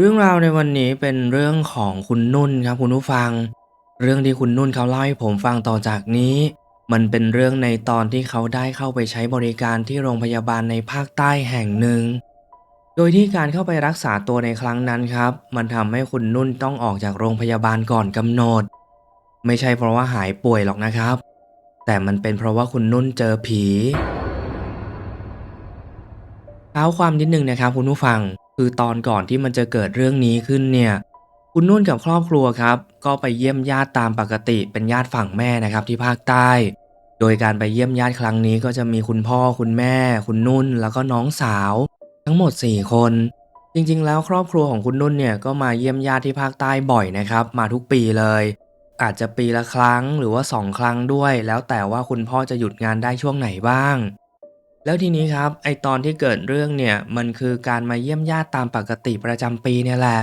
เรื่องราวในวันนี้เป็นเรื่องของคุณนุ่นครับคุณผู้ฟัง เรื่องที่คุณนุ่นเขาเล่าให้ผมฟังต่อจากนี้ มันเป็นเรื่องในตอนที่เขาได้เข้าไปใช้บริการที่โรงพยาบาลในภาคใต้แห่งหนึ่ง โดยที่การเข้าไปรักษาตัวในครั้งนั้นครับ มันทำให้คุณนุ่นต้องออกจากโรงพยาบาลก่อนกำหนด ไม่ใช่เพราะว่าหายป่วยหรอกนะครับ แต่มันเป็นเพราะว่าคุณนุ่นเจอผีเท้าความนิดนึงนะครับคุณผู้ฟัง คือตอนก่อนที่มันจะเกิดเรื่องนี้ขึ้นเนี่ย คุณนุ่นกับครอบครัวครับ ก็ไปเยี่ยมญาติตามปกติเป็นญาติฝั่งแม่นะครับที่ภาคใต้ โดยการไปเยี่ยมญาติครั้งนี้ก็จะมีคุณพ่อคุณแม่ คุณนุ่น แล้วก็น้องสาว ทั้งหมด 4 คน จริงๆ แล้วครอบครัวของคุณนุ่นเนี่ยก็มาเยี่ยมญาติที่ภาคใต้บ่อยนะครับ มาทุกปีเลย อาจจะปีละครั้งหรือว่าสองครั้งด้วย แล้วแต่ว่าคุณพ่อจะหยุดงานได้ช่วงไหนบ้าง แล้วทีนี้ครับ ไอตอนที่เกิดเรื่องเนี่ย มันคือการมาเยี่ยมญาติตามปกติประจำปีเนี่ยแหละ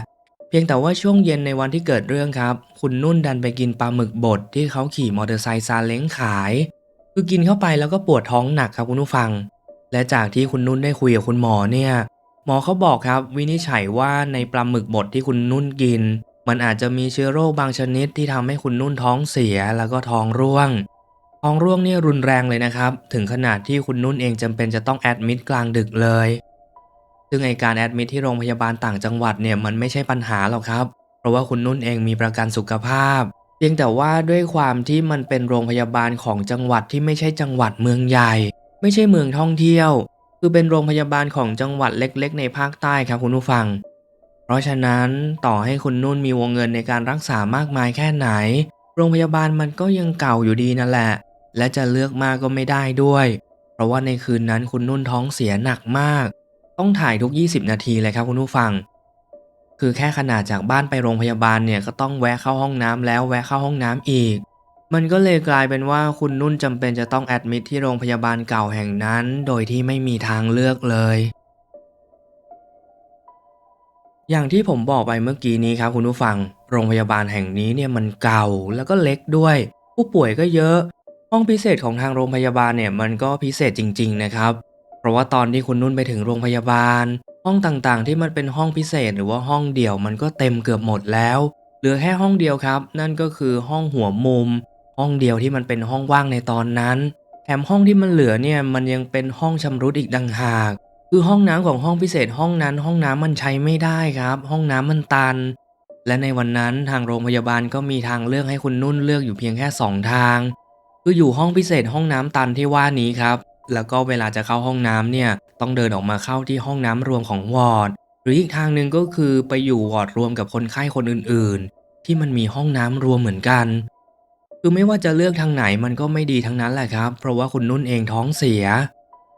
เพียงแต่ว่าช่วงเย็นในวันที่เกิดเรื่องครับ คุณนุ่นดันไปกินปลาหมึกบดที่เขาขี่มอเตอร์ไซค์ซาเล้งขาย คือกินเข้าไปแล้วก็ปวดท้องหนักครับคุณผู้ฟัง และจากที่คุณนุ่นได้คุยกับคุณหมอเนี่ย หมอเขาบอกครับ วินิจฉัยว่าในปลาหมึกบดที่คุณนุ่นกิน มันอาจจะมีเชื้อโรคบางชนิดที่ทำให้คุณนุ่นท้องเสียแล้วก็ท้องร่วง ท้องร่วงนี่รุนแรงเลยนะครับ ถึงขนาดที่คุณนุ่นเองจำเป็นจะต้องแอดมิดกลางดึกเลย ซึ่งไอการแอดมิดที่โรงพยาบาลต่างจังหวัดเนี่ยมันไม่ใช่ปัญหาหรอกครับ เพราะว่าคุณนุ่นเองมีประกันสุขภาพ เพียงแต่ว่าด้วยความที่มันเป็นโรงพยาบาลของจังหวัดที่ไม่ใช่จังหวัดเมืองใหญ่ ไม่ใช่เมืองท่องเที่ยว คือเป็นโรงพยาบาลของจังหวัดเล็ก ๆ ในภาคใต้ครับคุณผู้ฟัง เพราะฉะนั้นต่อให้คุณนุ่นมีวงเงินในการรักษามากมายแค่ไหน โรงพยาบาลมันก็ยังเก่าอยู่ดีนั่นแหละ และจะเลือกมากก็ไม่ได้ด้วย เพราะว่าในคืนนั้นคุณนุ่นท้องเสียหนักมาก ต้องถ่ายทุก 20 นาทีเลยครับคุณผู้ฟัง คือแค่ขนาดจากบ้านไปโรงพยาบาลเนี่ยก็ต้องแวะเข้าห้องน้ำแล้วแวะเข้าห้องน้ำอีก มันก็เลยกลายเป็นว่าคุณนุ่นจำเป็นจะต้องแอดมิทที่โรงพยาบาลเก่าแห่งนั้น โดยที่ไม่มีทางเลือกเลยอย่างที่ผมบอกไปเมื่อกี้นี้ครับคุณผู้ฟัง โรงพยาบาลแห่งนี้เนี่ยมันเก่าแล้วก็เล็กด้วย ผู้ป่วยก็เยอะ ห้องพิเศษของทางโรงพยาบาลเนี่ยมันก็พิเศษจริง ๆ นะครับ เพราะว่าตอนที่คุณนุ่นไปถึงโรงพยาบาล ห้องต่างๆ ที่มันเป็นห้องพิเศษหรือว่าห้องเดี่ยวมันก็เต็มเกือบหมดแล้ว เหลือแค่ห้องเดียวครับ นั่นก็คือห้องหัวมุม ห้องเดียวที่มันเป็นห้องว่างในตอนนั้น แถมห้องที่มันเหลือเนี่ยมันยังเป็นห้องชำรุดอีกดังหาก คือห้องน้ำของห้องพิเศษห้องนั้น ห้องน้ำมันใช้ไม่ได้ครับ ห้องน้ำมันตัน และในวันนั้นทางโรงพยาบาลก็มีทางเลือกให้คุณนุ่นเลือกอยู่เพียงแค่สองทาง คืออยู่ห้องพิเศษห้องน้ำตันที่ว่านี้ครับ แล้วก็เวลาจะเข้าห้องน้ำเนี่ยต้องเดินออกมาเข้าที่ห้องน้ำรวมของวอร์ด หรืออีกทางหนึ่งก็คือไปอยู่วอร์ดรวมกับคนไข้คนอื่นๆ ที่มันมีห้องน้ำรวมเหมือนกัน คือไม่ว่าจะเลือกทางไหนมันก็ไม่ดีทั้งนั้นแหละครับ เพราะว่าคุณนุ่นเองท้องเสีย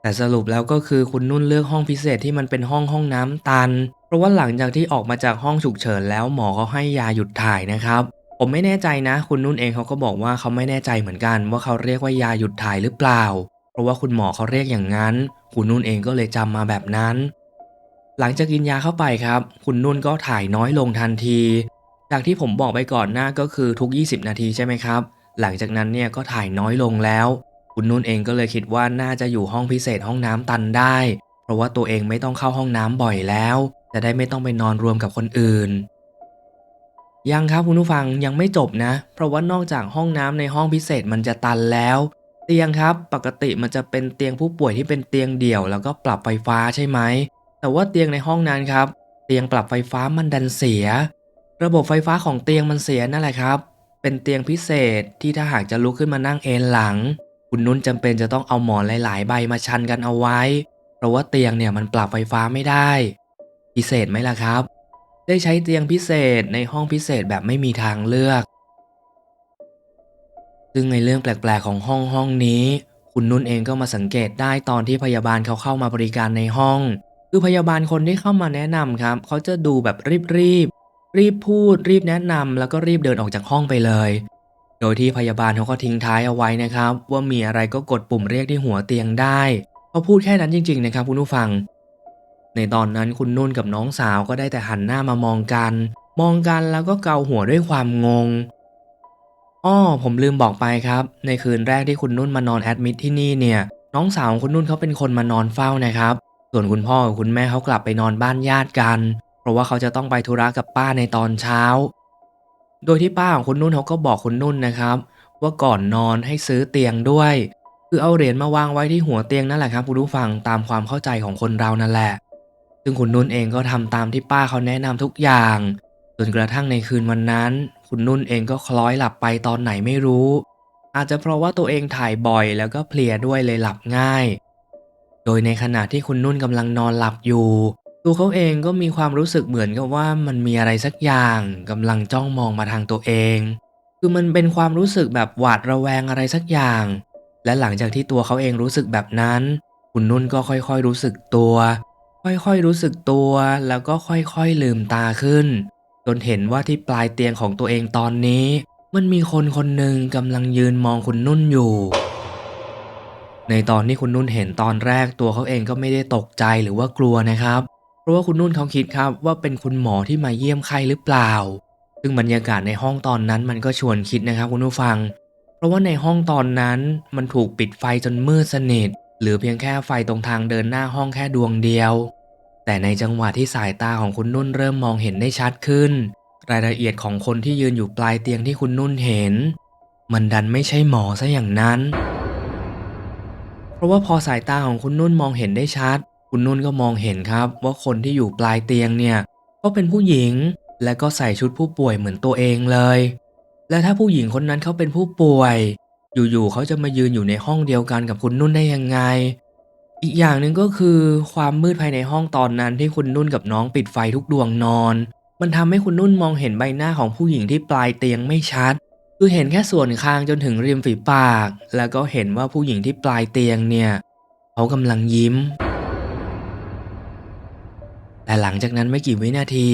แต่สรุปแล้วก็คือคุณนุ่นเลือกห้องพิเศษที่มันเป็นห้องห้องน้ำตัน เพราะว่าหลังจากที่ออกมาจากห้องฉุกเฉินแล้วหมอเขาให้ยาหยุดถ่ายนะครับ ผมไม่แน่ใจนะ คุณนุ่นเองเขาก็บอกว่าเขาไม่แน่ใจเหมือนกัน ว่าเขาเรียกว่ายาหยุดถ่ายหรือเปล่า เพราะว่าคุณหมอเขาเรียกอย่างนั้น คุณนุ่นเองก็เลยจำมาแบบนั้น หลังจากกินยาเข้าไปครับ คุณนุ่นก็ถ่ายน้อยลงทันที จากที่ผมบอกไปก่อนหน้าก็คือทุก 20 นาทีใช่ไหมครับ หลังจากนั้นเนี่ยก็ถ่ายน้อยลงแล้ว คุณนุ่นเองก็เลยคิดว่าน่าจะอยู่ห้องพิเศษห้องน้ำตันได้ เพราะว่าตัวเองไม่ต้องเข้าห้องน้ำบ่อยแล้ว จะได้ไม่ต้องไปนอนรวมกับคนอื่น ยังครับคุณผู้ฟังยังไม่จบนะ เพราะว่านอกจากห้องน้ำในห้องพิเศษมันจะตันแล้ว เตียงครับปกติมันจะเป็นเตียงผู้ป่วยที่เป็นเตียงเดี่ยว แล้วก็ปรับไฟฟ้าใช่ไหมแต่ว่าเตียงในห้องนั้นครับ เตียงปรับไฟฟ้ามันดันเสีย ระบบไฟฟ้าของเตียงมันเสียนั่นแหละครับ เป็นเตียงพิเศษที่ถ้าหากจะลุกขึ้นมานั่งเอนหลัง คุณนุ่นจำเป็นจะต้องเอาหมอนหลาย ๆ ใบมาชันกันเอาไว้ เพราะว่าเตียงเนี่ยมันปรับไฟฟ้าไม่ได้ พิเศษไหมล่ะครับ ได้ใช้เตียงพิเศษในห้องพิเศษแบบไม่มีทางเลือก ซึ่งในเรื่องแปลกๆของห้องห้องนี้ คุณนุ่นเองก็มาสังเกตได้ตอนที่พยาบาลเขาเข้ามาบริการในห้อง คือพยาบาลคนที่เข้ามาแนะนำครับ เขาจะดูแบบรีบรีบรีบพูด รีบแนะนำแล้วก็รีบเดินออกจากห้องไปเลย โดยที่พยาบาลเขาก็ทิ้งท้ายเอาไว้นะครับ ว่ามีอะไรก็กดปุ่มเรียกที่หัวเตียงได้เขาพูดแค่นั้นจริง ๆ นะครับคุณผู้ฟัง ในตอนนั้นคุณนุ่นกับน้องสาวก็ได้แต่หันหน้ามามองกัน มองกันแล้วก็เกาหัวด้วยความงง อ้อผมลืมบอกไปครับ ในคืนแรกที่คุณนุ่นมานอนแอดมิทที่นี่เนี่ย น้องสาวของคุณนุ่นเขาเป็นคนมานอนเฝ้านะครับ ส่วนคุณพ่อกับคุณแม่เขากลับไปนอนบ้านญาติกัน เพราะว่าเขาจะต้องไปธุระกับป้าในตอนเช้า โดยที่ป้าของคุณนุ่นเขาก็บอกคุณนุ่นนะครับ ว่าก่อนนอนให้ซื้อเตียงด้วย คือเอาเหรียญมาวางไว้ที่หัวเตียงนั่นแหละครับคุณผู้ฟังตามความเข้าใจของคนเรานั่นแหละ ซึ่งคุณนุ่นเองก็ทำตามที่ป้าเขาแนะนำทุกอย่างจนกระทั่งในคืนวันนั้น คุณนุ่นเองก็คล้อยหลับไปตอนไหนไม่รู้ อาจจะเพราะว่าตัวเองถ่ายบ่อยแล้วก็เพลียด้วยเลยหลับง่าย โดยในขณะที่คุณนุ่นกำลังนอนหลับอยู่ ตัวเขาเองก็มีความรู้สึกเหมือนกับว่ามันมีอะไรสักอย่างกำลังจ้องมองมาทางตัวเอง คือมันเป็นความรู้สึกแบบหวาดระแวงอะไรสักอย่าง และหลังจากที่ตัวเขาเองรู้สึกแบบนั้น คุณนุ่นก็ค่อยๆรู้สึกตัว ค่อยๆรู้สึกตัวแล้วก็ค่อยๆลืมตาขึ้น จนเห็นว่าที่ปลายเตียงของตัวเองตอนนี้ มันมีคนคนหนึ่งกำลังยืนมองคุณนุ่นอยู่ ในตอนที่คุณนุ่นเห็นตอนแรกตัวเขาเองก็ไม่ได้ตกใจหรือว่ากลัวนะครับ เพราะว่าคุณนุ่นเขาคิดครับว่าเป็นคุณหมอที่มาเยี่ยมไข้หรือเปล่า ซึ่งบรรยากาศในห้องตอนนั้นมันก็ชวนคิดนะครับคุณผู้ฟัง เพราะว่าในห้องตอนนั้นมันถูกปิดไฟจนมืดสนิทเหลือเพียงแค่ไฟตรงทางเดินหน้าห้องแค่ดวงเดียว แต่ในจังหวะที่สายตาของคุณนุ่นเริ่มมองเห็นได้ชัดขึ้น รายละเอียดของคนที่ยืนอยู่ปลายเตียงที่คุณนุ่นเห็น มันดันไม่ใช่หมอซะอย่างนั้น เพราะว่าพอสายตาของคุณนุ่นมองเห็นได้ชัด คุณนุ่นก็มองเห็นครับว่าคนที่อยู่ปลายเตียงเนี่ยก็เป็นผู้หญิงและก็ใส่ชุดผู้ป่วยเหมือนตัวเองเลย และถ้าผู้หญิงคนนั้นเขาเป็นผู้ป่วย อยู่ๆเขาจะมายืนอยู่ในห้องเดียวกันกับคุณนุ่นได้ยังไง อีกอย่างหนึ่งก็คือความมืดภายในห้องตอนนั้นที่คุณนุ่นกับน้องปิดไฟทุกดวงนอน มันทำให้คุณนุ่นมองเห็นใบหน้าของผู้หญิงที่ปลายเตียงไม่ชัด คือเห็นแค่ส่วนคางจนถึงริมฝีปาก แล้วก็เห็นว่าผู้หญิงที่ปลายเตียงเนี่ย เขากำลังยิ้ม แต่หลังจากนั้นไม่กี่วินาที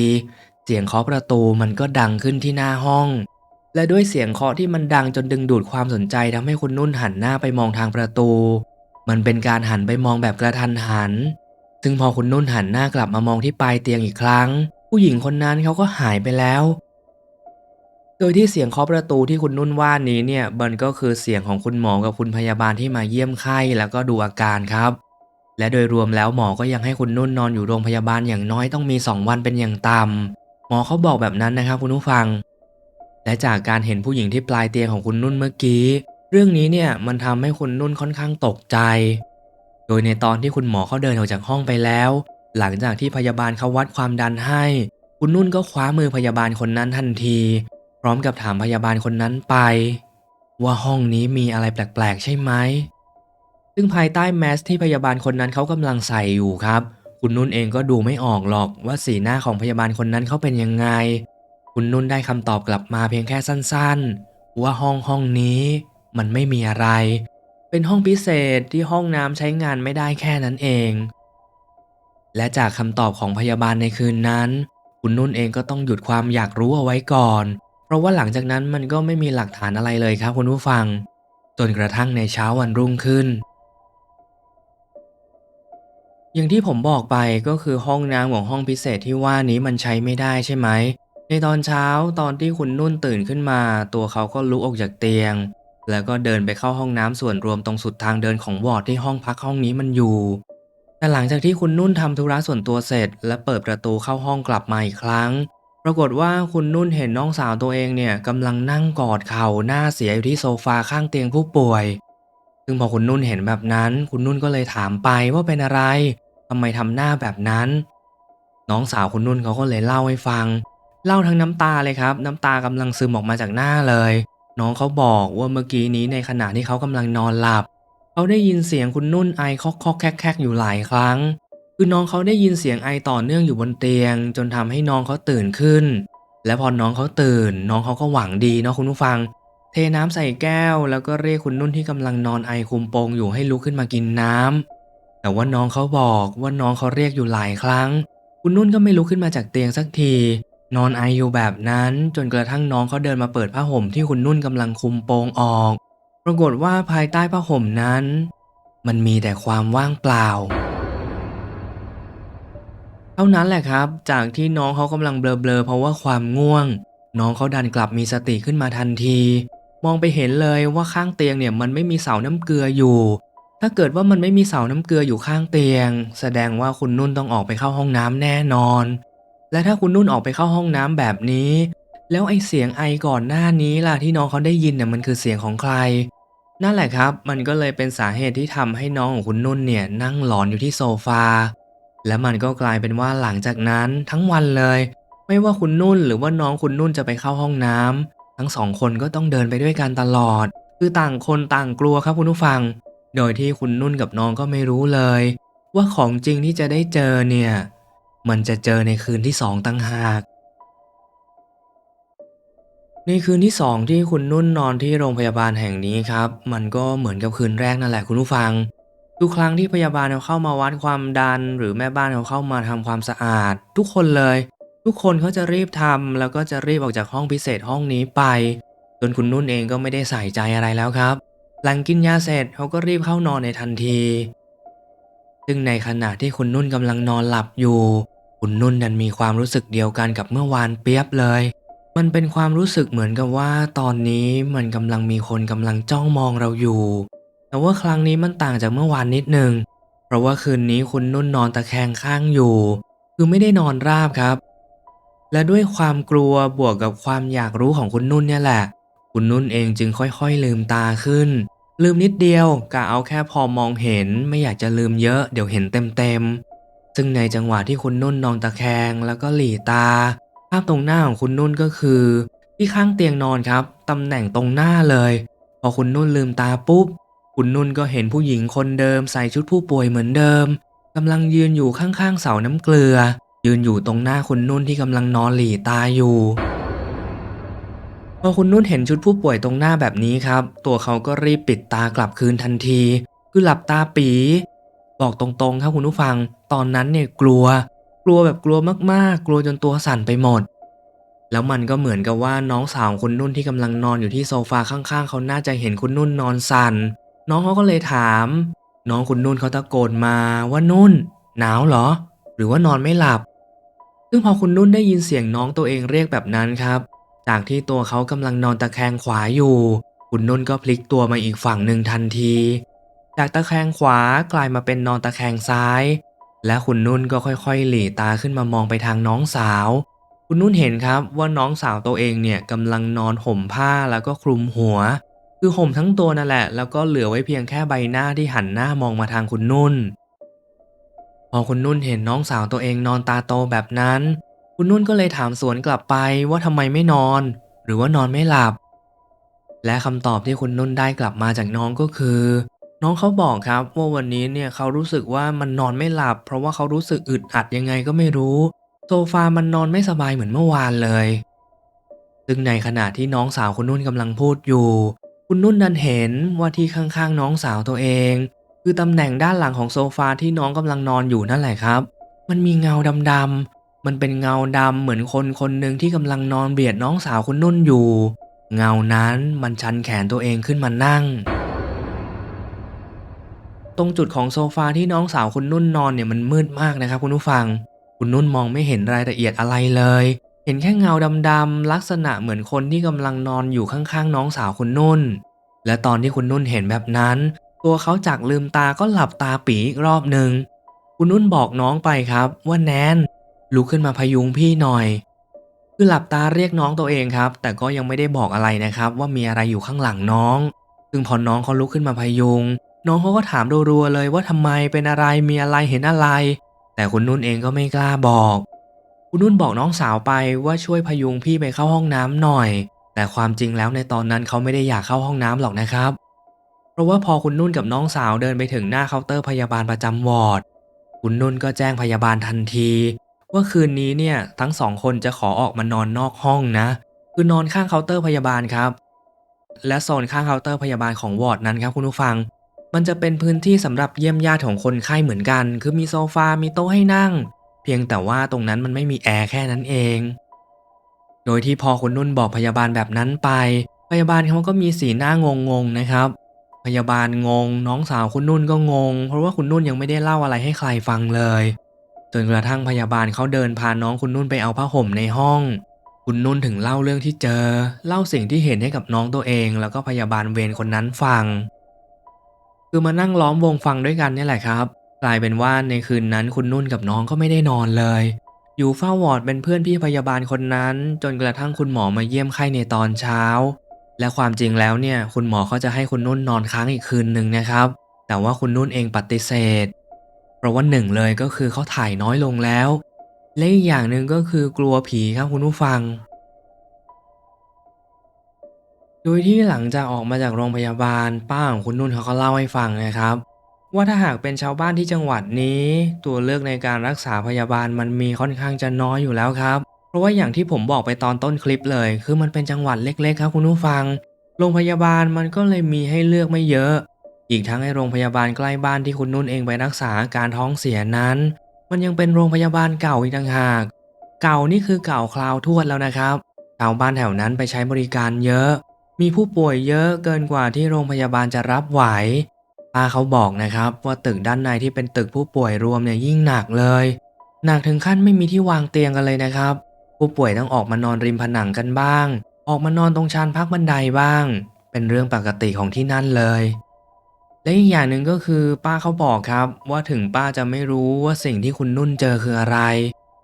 เสียงเคาะประตูมันก็ดังขึ้นที่หน้าห้อง และด้วยเสียงเคาะที่มันดังจนดึงดูดความสนใจทำให้คุณนุ่นหันหน้าไปมองทางประตู มันเป็นการหันไปมองแบบกระทันหัน ซึ่งพอคุณนุ่นหันหน้ากลับมามองที่ปลายเตียงอีกครั้ง ผู้หญิงคนนั้นเขาก็หายไปแล้ว โดยที่เสียงเคาะประตูที่คุณนุ่นว่านี้เนี่ยมันก็คือเสียงของคุณหมอกับคุณพยาบาลที่มาเยี่ยมไข้แล้วก็ดูอาการครับ และโดยรวมแล้วหมอก็ยังให้คุณนุ่นนอนอยู่โรงพยาบาลอย่างน้อยต้องมี 2 วันเป็นอย่างต่ำหมอเขาบอกแบบนั้นนะครับคุณผู้ฟัง และจากการเห็นผู้หญิงที่ปลายเตียงของคุณนุ่นเมื่อกี้ เรื่องนี้เนี่ยมันทำให้คุณนุ่นค่อนข้างตกใจ โดยในตอนที่คุณหมอเขาเดินออกจากห้องไปแล้ว หลังจากที่พยาบาลเขาวัดความดันให้ คุณนุ่นก็คว้ามือพยาบาลคนนั้นทันที พร้อมกับถามพยาบาลคนนั้นไป ว่าห้องนี้มีอะไรแปลกๆ ใช่ไหมซึ่งภายใต้แมสที่พยาบาลคนนั้นเขากำลังใส่อยู่ครับ คุณนุ่นเองก็ดูไม่ออกหรอกว่าสีหน้าของพยาบาลคนนั้นเขาเป็นยังไง คุณนุ่นได้คำตอบกลับมาเพียงแค่สั้นๆ ว่าห้องห้องนี้ มันไม่มีอะไร เป็นห้องพิเศษที่ห้องน้ำใช้งานไม่ได้แค่นั้นเอง และจากคำตอบของพยาบาลในคืนนั้น คุณนุ่นเองก็ต้องหยุดความอยากรู้เอาไว้ก่อน เพราะว่าหลังจากนั้นมันก็ไม่มีหลักฐานอะไรเลยครับคุณผู้ฟัง จนกระทั่งในเช้าวันรุ่งขึ้นอย่างที่ผมบอกไปก็คือห้องน้ำของห้องพิเศษที่ว่านี้มันใช้ไม่ได้ใช่ไหม ในตอนเช้าตอนที่คุณนุ่นตื่นขึ้นมา ตัวเขาก็ลุกออกจากเตียง แล้วก็เดินไปเข้าห้องน้ำส่วนรวมตรงสุดทางเดินของวอร์ดที่ห้องพักห้องนี้มันอยู่แต่หลังจากที่คุณนุ่นทำธุระส่วนตัวเสร็จ และเปิดประตูเข้าห้องกลับมาอีกครั้ง ปรากฏว่าคุณนุ่นเห็นน้องสาวตัวเองเนี่ยกำลังนั่งกอดเข่าหน้าเสียอยู่ที่โซฟาข้างเตียงผู้ป่วย ซึ่งพอคุณนุ่นเห็นแบบนั้น คุณนุ่นก็เลยถามไปว่าเป็นอะไรทำไมทำหน้าแบบนั้น น้องสาวคุณนุ่นเขาก็เลยเล่าให้ฟัง เล่าทั้งน้ำตาเลยครับ น้ำตากำลังซึมออกมาจากหน้าเลย น้องเขาบอกว่าเมื่อกี้นี้ในขณะที่เขากำลังนอนหลับ เขาได้ยินเสียงคุณนุ่นไอคอกคอกแคกแคกอยู่หลายครั้ง คือน้องเขาได้ยินเสียงไอต่อเนื่องอยู่บนเตียง จนทำให้น้องเขาตื่นขึ้น และพอน้องเขาตื่น น้องเขาก็หวังดีเนาะคุณผู้ฟัง เทน้ำใส่แก้ว แล้วก็เรียกคุณนุ่นที่กำลังนอนไอคุมโปงอยู่ให้ลุกขึ้นมากินน้ำแต่ว่าน้องเขาบอกว่าน้องเขาเรียกอยู่หลายครั้ง คุณนุ่นก็ไม่ลุกขึ้นมาจากเตียงสักที นอนไออยู่แบบนั้น จนกระทั่งน้องเขาเดินมาเปิดผ้าห่มที่คุณนุ่นกำลังคุมโปงออก ปรากฏว่าภายใต้ผ้าห่มนั้น มันมีแต่ความว่างเปล่า เท่านั้นแหละครับ จากที่น้องเขากำลังเบลอๆเพราะว่าความง่วง น้องเขาดันกลับมีสติขึ้นมาทันที มองไปเห็นเลยว่าข้างเตียงเนี่ยมันไม่มีเสาน้ำเกลืออยู่ ถ้าเกิดว่ามันไม่มีเสาน้ำเกลืออยู่ข้างเตียง แสดงว่าคุณนุ่นต้องออกไปเข้าห้องน้ำแน่นอน และถ้าคุณนุ่นออกไปเข้าห้องน้ำแบบนี้ แล้วไอเสียงไอก่อนหน้านี้ล่ะที่น้องเขาได้ยินเนี่ยมันคือเสียงของใคร นั่นแหละครับ มันก็เลยเป็นสาเหตุที่ทำให้น้องของคุณนุ่นเนี่ยนั่งหลอนอยู่ที่โซฟา และมันก็กลายเป็นว่าหลังจากนั้นทั้งวันเลย ไม่ว่าคุณนุ่นหรือว่าน้องคุณนุ่นจะไปเข้าห้องน้ำทั้งสองคนก็ต้องเดินไปด้วยกันตลอด คือต่างคนต่างกลัวครับคุณผู้ฟัง โดยที่คุณนุ่นกับน้องก็ไม่รู้เลย ว่าของจริงที่จะได้เจอเนี่ย มันจะเจอในคืนที่สองตั้งหาก ในคืนที่สองที่คุณนุ่นนอนที่โรงพยาบาลแห่งนี้ครับ มันก็เหมือนกับคืนแรกนั่นแหละคุณผู้ฟัง ทุกครั้งที่พยาบาลเขาเข้ามาวัดความดัน หรือแม่บ้านเขาเข้ามาทำความสะอาด ทุกคนเลย ทุกคนเขาจะรีบทำแล้วก็จะรีบออกจากห้องพิเศษห้องนี้ไป จนคุณนุ่นเองก็ไม่ได้ใส่ใจอะไรแล้วครับ หลังกินยาเสร็จเขาก็รีบเข้านอนในทันทีซึ่งในขณะที่คุณนุ่นกำลังนอนหลับอยู่ คุณนุ่นนั้นมีความรู้สึกเดียวกันกับเมื่อวานเปียบเลย มันเป็นความรู้สึกเหมือนกับว่า ตอนนี้มันกำลังมีคนกำลังจ้องมองเราอยู่ แต่ว่าครั้งนี้มันต่างจากเมื่อวานนิดนึง เพราะว่าคืนนี้คุณนุ่นนอนตะแคงข้างอยู่ คือไม่ได้นอนราบครับ และด้วยความกลัวบวกกับความอยากรู้ของคุณนุ่นเนี่ยแหละ คุณนุ่นเองจึงค่อยๆลืมตาขึ้น ลืมนิดเดียวกะเอาแค่พอมองเห็นไม่อยากจะลืมเยอะเดี๋ยวเห็นเต็มๆ ซึ่งในจังหวะที่คุณนุ่นนอนตะแคงแล้วก็หลีตา ภาพตรงหน้าของคุณนุ่นก็คือ ที่ข้างเตียงนอนครับตำแหน่งตรงหน้าเลย พอคุณนุ่นลืมตาปุ๊บ คุณนุ่นก็เห็นผู้หญิงคนเดิมใส่ชุดผู้ป่วยเหมือนเดิมกำลังยืนอยู่ข้างๆเสาน้ำเกลือ ยืนอยู่ตรงหน้าคุณนุ่นที่กำลังนอนหลีตาอยู่พอคุณนุ่นเห็นชุดผู้ป่วยตรงหน้าแบบนี้ครับ ตัวเขาก็รีบปิดตากลับคืนทันที คือหลับตาปี บอกตรงๆครับคุณผู้ฟัง ตอนนั้นเนี่ยกลัว กลัวแบบกลัวมากๆ กลัวจนตัวสั่นไปหมด แล้วมันก็เหมือนกับว่าน้องสาวคุณนุ่นที่กำลังนอนอยู่ที่โซฟาข้างๆ เขาน่าจะเห็นคุณนุ่นนอนสั่น น้องเขาก็เลยถาม น้องคุณนุ่นเขาตะโกนมาว่านุ่น หนาวเหรอ หรือว่านอนไม่หลับ ซึ่งพอคุณนุ่นได้ยินเสียงน้องตัวเองเรียกแบบนั้นครับ จากที่ตัวเขากำลังนอนตะแคงขวาอยู่ คุณนุ่นก็พลิกตัวมาอีกฝั่งหนึ่งทันที จากตะแคงขวากลายมาเป็นนอนตะแคงซ้าย และคุณนุ่นก็ค่อยๆ หลีตาขึ้นมามองไปทางน้องสาว คุณนุ่นเห็นครับว่าน้องสาวตัวเองเนี่ยกำลังนอนห่มผ้าแล้วก็คลุมหัว คือห่มทั้งตัวนั่นแหละ แล้วก็เหลือไว้เพียงแค่ใบหน้าที่หันหน้ามองมาทางคุณนุ่น พอคุณนุ่นเห็นน้องสาวตัวเองนอนตาโตแบบนั้น คุณนุ่นก็เลยถามสวนกลับไปว่าทำไมไม่นอน หรือว่านอนไม่หลับ และคำตอบที่คุณนุ่นได้กลับมาจากน้องก็คือ น้องเขาบอกครับว่าวันนี้เนี่ยเขารู้สึกว่ามันนอนไม่หลับ เพราะว่าเขารู้สึกอึดอัดยังไงก็ไม่รู้ โซฟามันนอนไม่สบายเหมือนเมื่อวานเลย ซึ่งในขณะที่น้องสาวคุณนุ่นกำลังพูดอยู่ คุณนุ่นดันเห็นว่าที่ข้างๆ น้องสาวตัวเอง คือตำแหน่งด้านหลังของโซฟาที่น้องกำลังนอนอยู่นั่นแหละครับ มันมีเงาดำๆมันเป็นเงาดำเหมือนคนคนหนึ่งที่กำลังนอนเบียดน้องสาวคุณนุ่นอยู่ เงานั้นมันชันแขนตัวเองขึ้นมานั่ง ตรงจุดของโซฟาที่น้องสาวคุณนุ่นนอนเนี่ยมันมืดมากนะครับคุณผู้ฟัง คุณนุ่นมองไม่เห็นรายละเอียดอะไรเลย เห็นแค่เงาดำๆลักษณะเหมือนคนที่กำลังนอนอยู่ข้างๆ น้องสาวคุณนุ่น และตอนที่คุณนุ่นเห็นแบบนั้น ตัวเขาจากลืมตาก็หลับตาปีอีกรอบหนึ่งคุณนุ่นบอกน้องไปครับ ว่าแนนลุกขึ้นมาพยุงพี่หน่อย คือหลับตาเรียกน้องตัวเองครับ แต่ก็ยังไม่ได้บอกอะไรนะครับ ว่ามีอะไรอยู่ข้างหลังน้อง ซึ่งพอน้องเขาลุกขึ้นมาพยุง น้องเขาก็ถามรัวๆเลยว่าทำไมเป็นอะไรมีอะไรเห็นอะไร แต่คุณนุ่นเองก็ไม่กล้าบอก คุณนุ่นบอกน้องสาวไปว่าช่วยพยุงพี่ไปเข้าห้องน้ำหน่อย แต่ความจริงแล้วในตอนนั้นเขาไม่ได้อยากเข้าห้องน้ำหรอกนะครับ เพราะว่าพอคุณนุ่นกับน้องสาวเดินไปถึงหน้าเคาน์เตอร์พยาบาลประจำวอร์ดคุณนุ่นก็แจ้งพยาบาลทันที ว่าคืนนี้เนี่ยทั้งสองคนจะขอออกมานอนนอกห้องนะ คือนอนข้างเคาน์เตอร์พยาบาลครับ และโซนข้างเคาน์เตอร์พยาบาลของวอร์ดนั้นครับคุณผู้ฟัง มันจะเป็นพื้นที่สำหรับเยี่ยมญาติของคนไข้เหมือนกัน คือมีโซฟา มีโต๊ะให้นั่ง เพียงแต่ว่าตรงนั้นมันไม่มีแอร์แค่นั้นเอง โดยที่พอคุณนุ่นบอกพยาบาลแบบนั้นไป พยาบาลเขาก็มีสีหน้างงๆนะครับ พยาบาลงง น้องสาวคุณนุ่นก็งง เพราะว่าคุณนุ่นยังไม่ได้เล่าอะไรให้ใครฟังเลยจนกระทั่งพยาบาลเขาเดินพาน้องคุณนุ่นไปเอาผ้าห่มในห้อง คุณนุ่นถึงเล่าเรื่องที่เจอ เล่าสิ่งที่เห็นให้กับน้องตัวเอง แล้วก็พยาบาลเวรคนนั้นฟัง คือมานั่งล้อมวงฟังด้วยกันนี่แหละครับ กลายเป็นว่าในคืนนั้นคุณนุ่นกับน้องก็ไม่ได้นอนเลย อยู่เฝ้าวอร์ดเป็นเพื่อนพี่พยาบาลคนนั้น จนกระทั่งคุณหมอมาเยี่ยมไข้ในตอนเช้า และความจริงแล้วเนี่ยคุณหมอเขาจะให้คุณนุ่นนอนค้างอีกคืนหนึ่งนะครับ แต่ว่าคุณนุ่นเองปฏิเสธ เพราะว่าหนึ่งเลยก็คือเขาถ่ายน้อยลงแล้ว และอีกอย่างหนึ่งก็คือกลัวผีครับคุณผู้ฟัง โดยที่หลังจากออกมาจากโรงพยาบาล ป้าของคุณนุ่นเขาก็เล่าให้ฟังนะครับ ว่าถ้าหากเป็นชาวบ้านที่จังหวัดนี้ ตัวเลือกในการรักษาพยาบาลมันมีค่อนข้างจะน้อยอยู่แล้วครับ เพราะว่าอย่างที่ผมบอกไปตอนต้นคลิปเลย คือมันเป็นจังหวัดเล็ก ๆ ครับคุณผู้ฟังโรงพยาบาลมันก็เลยมีให้เลือกไม่เยอะ อีกทั้งไอโรงพยาบาลใกล้บ้านที่คุณนุ่นเองไปรักษาอาการท้องเสียนั้น มันยังเป็นโรงพยาบาลเก่าอีกต่างหาก เก่านี่คือเก่าคราวทวดแล้วนะครับชาวบ้านแถวนั้นไปใช้บริการเยอะ มีผู้ป่วยเยอะเกินกว่าที่โรงพยาบาลจะรับไหวป้าเขาบอกนะครับ ว่าตึกด้านในที่เป็นตึกผู้ป่วยรวมเนี่ยยิ่งหนักเลย หนักถึงขั้นไม่มีที่วางเตียงกันเลยนะครับ ผู้ป่วยต้องออกมานอนริมผนังกันบ้าง ออกมานอนตรงชานพักบันไดบ้าง เป็นเรื่องปกติของที่นั่นเลยและอีกอย่างหนึ่งก็คือป้าเขาบอกครับ ว่าถึงป้าจะไม่รู้ว่าสิ่งที่คุณนุ่นเจอคืออะไร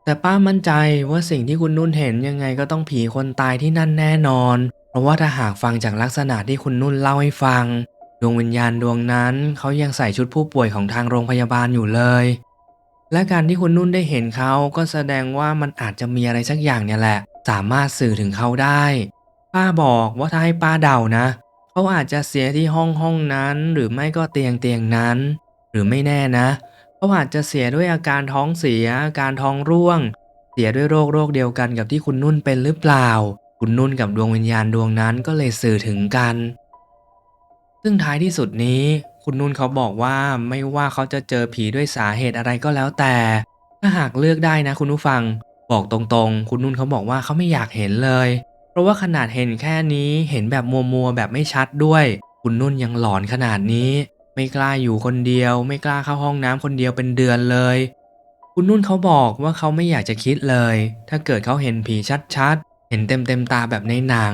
แต่ป้ามั่นใจว่าสิ่งที่คุณนุ่นเห็นยังไงก็ต้องผีคนตายที่นั่นแน่นอน เพราะว่าถ้าหากฟังจากลักษณะที่คุณนุ่นเล่าให้ฟัง ดวงวิญญาณดวงนั้นเขายังใส่ชุดผู้ป่วยของทางโรงพยาบาลอยู่เลย และการที่คุณนุ่นได้เห็นเขาก็แสดงว่ามันอาจจะมีอะไรสักอย่างเนี่ยแหละ สามารถสื่อถึงเขาได้ ป้าบอกว่าถ้าให้ป้าเดานะเขาอาจจะเสียที่ห้องห้องนั้น หรือไม่ก็เตียงเตียงนั้น หรือไม่แน่นะเขาอาจจะเสียด้วยอาการท้องเสียอาการท้องร่วง เสียด้วยโรคโรคเดียวกันกับที่คุณนุ่นเป็นหรือเปล่า คุณนุ่นกับดวงวิญญาณดวงนั้นก็เลยสื่อถึงกัน ซึ่งท้ายที่สุดนี้ คุณนุ่นเขาบอกว่าไม่ว่าเขาจะเจอผีด้วยสาเหตุอะไรก็แล้วแต่ ถ้าหากเลือกได้นะ คุณผู้ฟัง บอกตรงๆ คุณนุ่นเขาบอกว่าเขาไม่อยากเห็นเลย เพราะว่าขนาดเห็นแค่นี้เห็นแบบมัวๆแบบไม่ชัดด้วย คุณนุ่นยังหลอนขนาดนี้ ไม่กล้าอยู่คนเดียว ไม่กล้าเข้าห้องน้ำคนเดียวเป็นเดือนเลย คุณนุ่นเขาบอกว่าเขาไม่อยากจะคิดเลย ถ้าเกิดเขาเห็นผีชัดๆ เห็นเต็มๆตาแบบในหนัง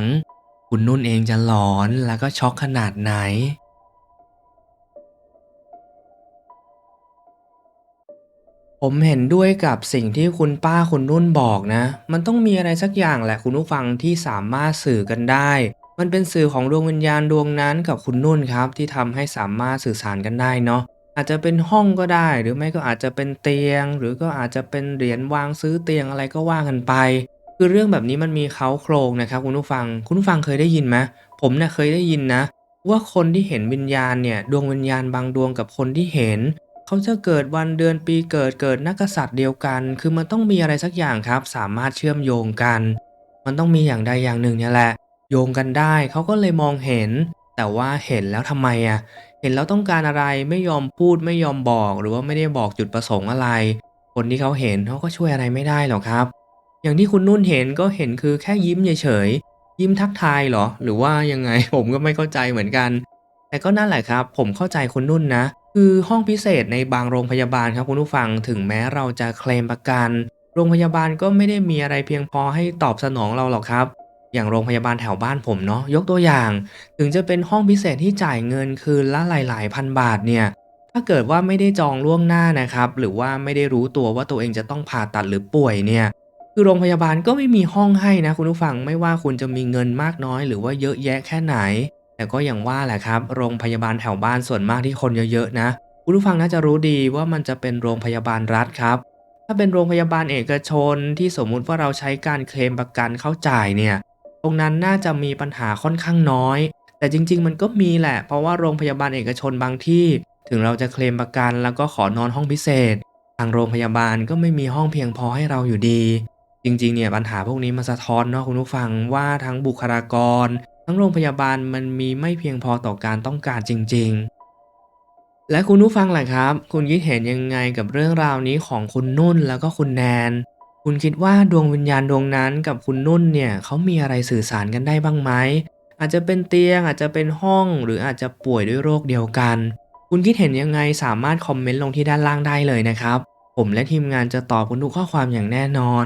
คุณนุ่นเองจะหลอนแล้วก็ช็อกขนาดไหน ผมเห็นด้วยกับสิ่งที่คุณป้าคุณนุ่นบอกนะ มันต้องมีอะไรสักอย่างแหละคุณผู้ฟังที่สามารถสื่อกันได้ มันเป็นสื่อของดวงวิญญาณดวงนั้นกับคุณนุ่นครับ ที่ทำให้สามารถสื่อสารกันได้เนาะอาจจะเป็นห้องก็ได้ หรือไม่ก็อาจจะเป็นเตียง หรือก็อาจจะเป็นเหรียญวางซื้อเตียงอะไรก็ว่ากันไป คือเรื่องแบบนี้มันมีเขาโครงนะครับคุณผู้ฟัง คุณผู้ฟังเคยได้ยินไหมผมเนี่ยเคยได้ยินนะ ว่าคนที่เห็นวิญญาณเนี่ยดวงวิญญาณบางดวงกับคนที่เห็น เขาจะเกิดวันเดือนปีเกิดเกิดนักษัตริย์เดียวกัน คือมันต้องมีอะไรสักอย่างครับ สามารถเชื่อมโยงกัน มันต้องมีอย่างใดอย่างหนึ่งเนี่ยแหละ โยงกันได้เขาก็เลยมองเห็น แต่ว่าเห็นแล้วทำไมอะเห็นแล้วต้องการอะไรไม่ยอมพูดไม่ยอมบอก หรือว่าไม่ได้บอกจุดประสงค์อะไร คนที่เขาเห็นเขาก็ช่วยอะไรไม่ได้หรอกครับ อย่างที่คุณนุ่นเห็นก็เห็นคือแค่ยิ้มเฉยๆยิ้มทักทายเหรอ หรือว่ายังไงผมก็ไม่เข้าใจเหมือนกัน แต่ก็นั่นแหละครับ ผมเข้าใจคุณนุ่นนะ คือห้องพิเศษในบางโรงพยาบาลครับคุณผู้ฟังถึงแม้เราจะเคลมประกัน โรงพยาบาลก็ไม่ได้มีอะไรเพียงพอให้ตอบสนองเราหรอกครับ อย่างโรงพยาบาลแถวบ้านผมเนาะยกตัวอย่าง ถึงจะเป็นห้องพิเศษที่จ่ายเงินคืนละหลายๆพันบาทเนี่ยถ้าเกิดว่าไม่ได้จองล่วงหน้านะครับ หรือว่าไม่ได้รู้ตัวว่าตัวเองจะต้องผ่าตัดหรือป่วยเนี่ย คือโรงพยาบาลก็ไม่มีห้องให้นะคุณผู้ฟังไม่ว่าคุณจะมีเงินมากน้อย หรือว่าเยอะแยะแค่ไหน แต่ก็อย่างว่าแหละครับ โรงพยาบาลแถวบ้านส่วนมากที่คนเยอะๆนะคุณผู้ฟังน่าจะรู้ดีว่ามันจะเป็นโรงพยาบาลรัฐครับถ้าเป็นโรงพยาบาลเอกชนที่สมมุติว่าเราใช้การเคลมประกันเข้าจ่ายเนี่ย ตรงนั้นน่าจะมีปัญหาค่อนข้างน้อย แต่จริง ๆ มันก็มีแหละ เพราะว่าโรงพยาบาลเอกชนบางที่ ถึงเราจะเคลมประกันแล้วก็ขอนอนห้องพิเศษ ทางโรงพยาบาลก็ไม่มีห้องเพียงพอให้เราอยู่ดี จริงๆเนี่ยปัญหาพวกนี้มาสะท้อนเนาะคุณผู้ฟังว่าทั้งบุคลากร ทั้งโรงพยาบาลมันมีไม่เพียงพอต่อการต้องการจริง ๆ และคุณผู้ฟังล่ะครับ คุณคิดเห็นยังไงกับเรื่องราวนี้ของคุณนุ่นแล้วก็คุณแนน คุณคิดว่าดวงวิญญาณดวงนั้นกับคุณนุ่นเนี่ยเขามีอะไรสื่อสารกันได้บ้างไหมอาจจะเป็นเตียงอาจจะเป็นห้องหรืออาจจะป่วยด้วยโรคเดียวกัน คุณคิดเห็นยังไงสามารถคอมเมนต์ลงที่ด้านล่างได้เลยนะครับ ผมและทีมงานจะตอบคุณทุกข้อความอย่างแน่นอน